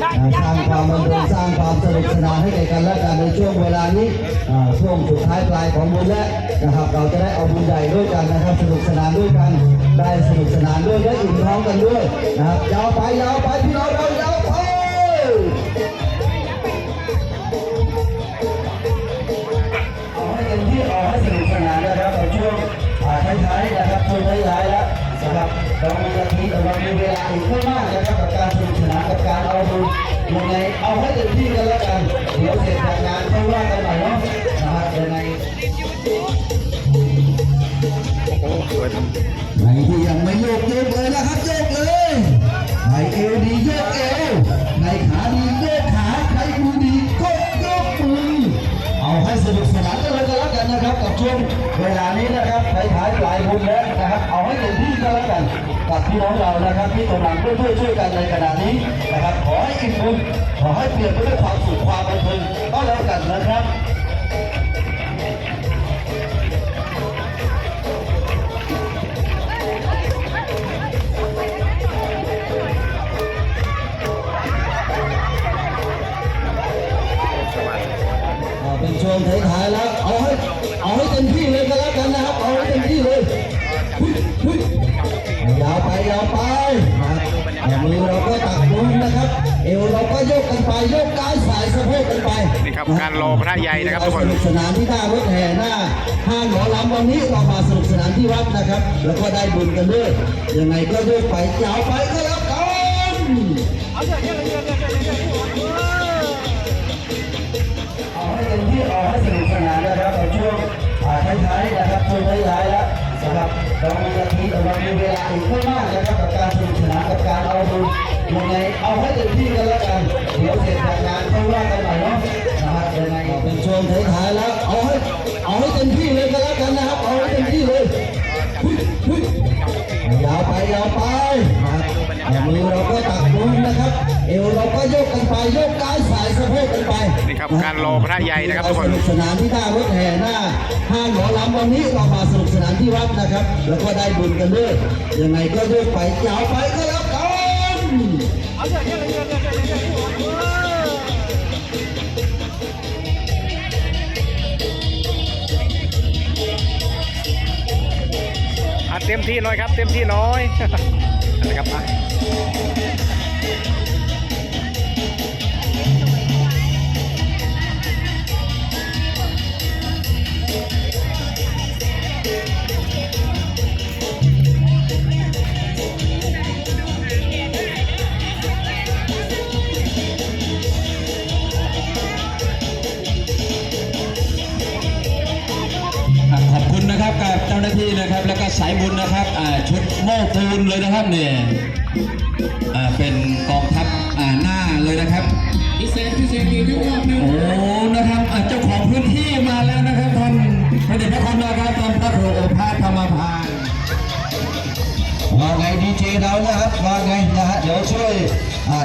สร้างความบันเทิงสร้างความสนุกสนานให้แก่กันและกันในช่วงเวลานี้ช่วงสุดท้ายปลายของบุญและนะครับ เราจะได้เอาบุญใหญ่ด้วยกันนะครับ สนุกสนานด้วยกัน ได้สนุกสนานด้วยได้อิ่มท้องกันด้วยนะครับยาวไปยาวไปพี่น้องเรายาวไปเอาให้เต็มที่เอาให้สนุกสนานนะครับในช่วงท้ายๆนะครับช่วงท้ายๆแล้ว นะครับเรามีนาทีเรามีเวลาอีกไม่มากนะครับกับการสนุกสนานกับการเอาบุญยังไงเอาให้เต็มที่กันแล้วกันเดี๋ยวเสร็จจากงานค่อยว่ากันใหม่เนาะนะครับยังไงโอ้สวยทใครที่ยังไม่โยกโยกเลยนะครับโยกเลยใครเอวดีโยกเอวใครขาดีโยกขาใครมือดีก็โยกมือเอาให้สนุกสนานกันเลยก็แล้วกันนะครับกับช่วงเวลานี้นะครับท้ายๆปลายบุญแล้วนะครับเอาให้เต็มที่ ก็แล้วกันกับพี่น้องเรานะครับที่กำลังช่วยช่วยกันในขณะนี้นะครับ ขอให้อิ่มบุญขอให้เปลี่ยนไปด้วยความสุขความบันเทิงก็แล้วกันนะครับอ่าเป็นช่วงท้ายๆแล้วเอาให้เอาให้เต็มที่เลยก็แล้วกันนะครับเอาให้เต็มที่เลย ยาวไปยาวไปครับอ่ามือเราก็ตักบุญนะครับ เอวเราก็โยกกันไปโยกกายสายสะโพกกันไปนี่ครับการรอพระใหญ่นะครับทุกคนสนุกสนานที่หน้ารถแห่หน้าห้างหมอลำวันนี้เรามาสนุกสนานที่วัดนะครับ แล้วก็ได้บุญกันด้วยยังไงก็โยกไปยาวไปก็แล้วกันเอาให้เต็มที่เอาให้สนุกสนานนะครับในช่วงท้ายๆนะครับช่วงท้ายๆแล้ว นะครับเรามีนาทีเรามีเวลาอีกไม่มากนะครับกับการสนุกสนานกับการเอาดูยังไงเอาให้เต็มที่กันแล้วกันเดี๋ยวเสร็จจากงานค่อยว่ากันใหม่เนาะนะครับยังไงเป็นช่วงท้ายๆแล้วเอาให้เอาให้เต็มที่เลยกันแล้วกันนะ โยกกันไปโยกกายสายสะโพกกันไปนี่ครับการรอพระใหญ่นะครับทุกคนสนุกสนานที่หน้ารถแห่หน้าห้างหมอลำวันนี้เรามาสนุกสนานที่วัดนะครับ แล้วก็ได้บุญกันด้วยยังไงก็โยกไปยาวไปก็แล้วกันอะเต็มที่หน้อยครับ เต็มที่หน้อยนะครับ สายบุญนะครับชุดโม้ปูนเลยนะครับเนี่ยเป็นกองทัพหน้าเลยนะครับพิเศษพิเศษอีกรอบหนึงโอ้นะครับเจ้าของพื้นที่มาแล้วนะครับท่านพระเดชพระคุณนะครับท่านพระครูโอภาสธรรมพานว่าไงดีเจเรานะครับว่าไงนะฮะเดี๋ยวช่วย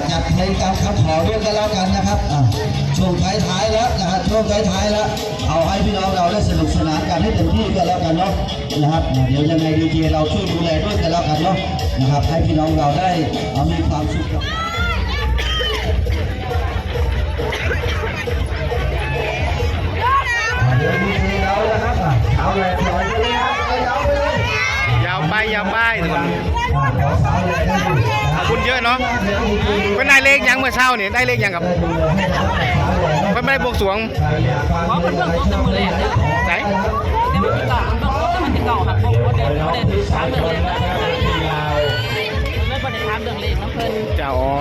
จัดเพลงตามคำขอด้วยกันแล้วกันนะครับช่วงท้ายๆแล้วนะฮะช่วงท้ายๆแล้วเอาให้พี่น้อง ให้เต็มที่ก็แล้วกันเนาะนะครับเดี๋ยวยังไงดีเจเราช่วยดูแลด้วยกันแล้วกันเนาะนะครับให้พี่น้องเราได้เอามีความ เนาะเพิ่นได้เลขยังเมื่อเช้าเนี่ยได้เลขยังกับเลยให้นะครับสาวเลยนะเพิ่นไม่ได้บวงสรวงใคราะมันเพลงอะไรเชิญเลยนะครับไหนเดี๋ยวมันติดต่อมันต้องรถมันติดต่อครับผมว่าเดี๋ยวเดี๋ยวถามเรื่องเลขนะไม่ประเด็นถามเรื่องเลขนะเพิ่นเจ้าอ๋อ